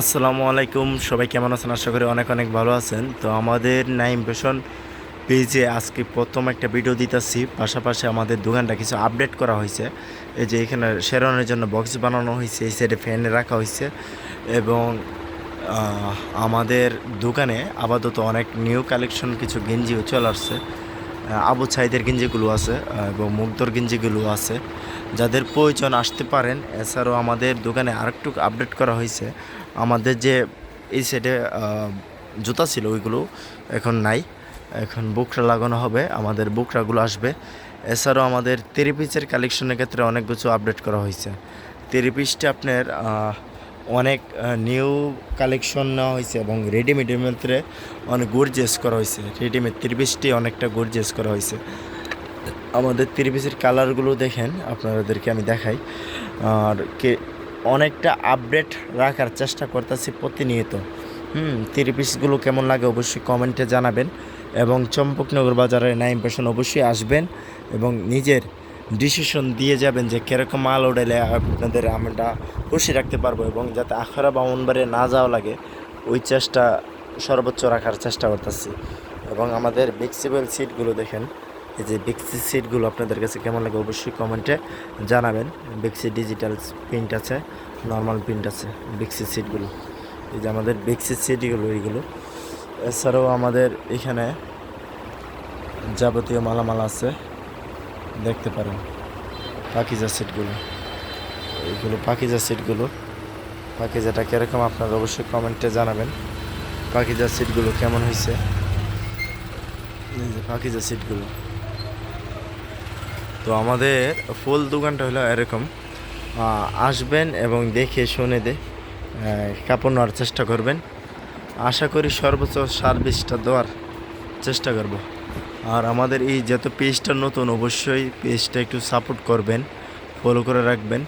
আসসালামু আলাইকুম। সবাই কেমন আছেন? আশা করি অনেক অনেক ভালো আছেন। তো আমাদের নাইম পেশন পেজে আজকে প্রথম একটা ভিডিও দিতেছি। পাশাপাশি আমাদের দোকানটা কিছু আপডেট করা হয়েছে। এই যে এখানে শেরানোর জন্য বক্স বানানো হয়েছে, এই সাইডে ফ্যান রাখা হয়েছে এবং আমাদের দোকানে আপাতত অনেক নিউ কালেকশন কিছু গেঞ্জিও চলে আসছে। আবু সাইদের গেঞ্জিগুলো আছে এবং মুগ্ধর গেঞ্জিগুলো আছে। যাদের প্রয়োজন আসতে পারেন, এছাড়াও আমাদের দোকানে আরেকটু আপডেট করা হয়েছে। আমাদের যে এই সাইডে জুতা ছিল ওইগুলো এখন নাই। এখন বুকরা লাগানো হবে, আমাদের বুকরাগুলো আসবে। এছাড়াও আমাদের তেরি পিসের কালেকশনের ক্ষেত্রে অনেক কিছু আপডেট করা হয়েছে। তেরি পিসটা আপনার অনেক নিউ কালেকশন নেওয়া হয়েছে এবং রেডিমেডের মধ্যে অনেক গর্জিয়াস করা হয়েছে। রেডিমেড তিরিশটি অনেকটা গর্জিয়াস করা হয়েছে। আমাদের তিরিপিসের কালারগুলো দেখেন, আপনাদেরকে আমি দেখাই। আর কে, অনেকটা আপডেট রাখার চেষ্টা করতেছি প্রতিনিয়ত। হুম তিরিপিসগুলো কেমন লাগে অবশ্যই কমেন্টে জানাবেন এবং চম্পকনগর বাজারের নাইম পেশন অবশ্যই আসবেন এবং নিজের ডিসিশন দিয়ে যাবেন যে কীরকম মাল উঠাইলে আপনাদের আমরা খুশি রাখতে পারব এবং যাতে আখড়া বামনবারে না যাওয়া লাগে, ওই চেষ্টা সর্বোচ্চ রাখার চেষ্টা করতেছি। এবং আমাদের ফ্লেক্সিবল সিটগুলো দেখেন এই যে বেক্সি সিটগুলো আপনাদের কাছে কেমন লাগে অবশ্যই কমেন্টে জানাবেন। বেক্সি ডিজিটাল প্রিন্ট আছে নর্মাল প্রিন্ট আছে বেক্সি সিটগুলো এই যে আমাদের বেক্সি সিটগুলো এইগুলো। এছাড়াও আমাদের এখানে যাবতীয় মালামাল আছে, দেখতে পারেন, পাকিজা সিটগুলো এইগুলো পাকিজা সিটগুলো পাকিজাটা কীরকম আপনারা অবশ্যই কমেন্টে জানাবেন। পাকিজা সিটগুলো কেমন হয়েছে পাকিজা সিটগুলো তো আমাদের ফুল দোকানটা হলো এরকম। আসবেন এবং দেখে শুনে দে কাপড় নেওয়ার চেষ্টা করবেন। আশা করি সর্বোচ্চ সার্ভিসটা দেওয়ার চেষ্টা করব। আর আমাদের এই যত পেজটা নতুন, অবশ্যই পেজটা একটু সাপোর্ট করবেন ফলো করে রাখবেন।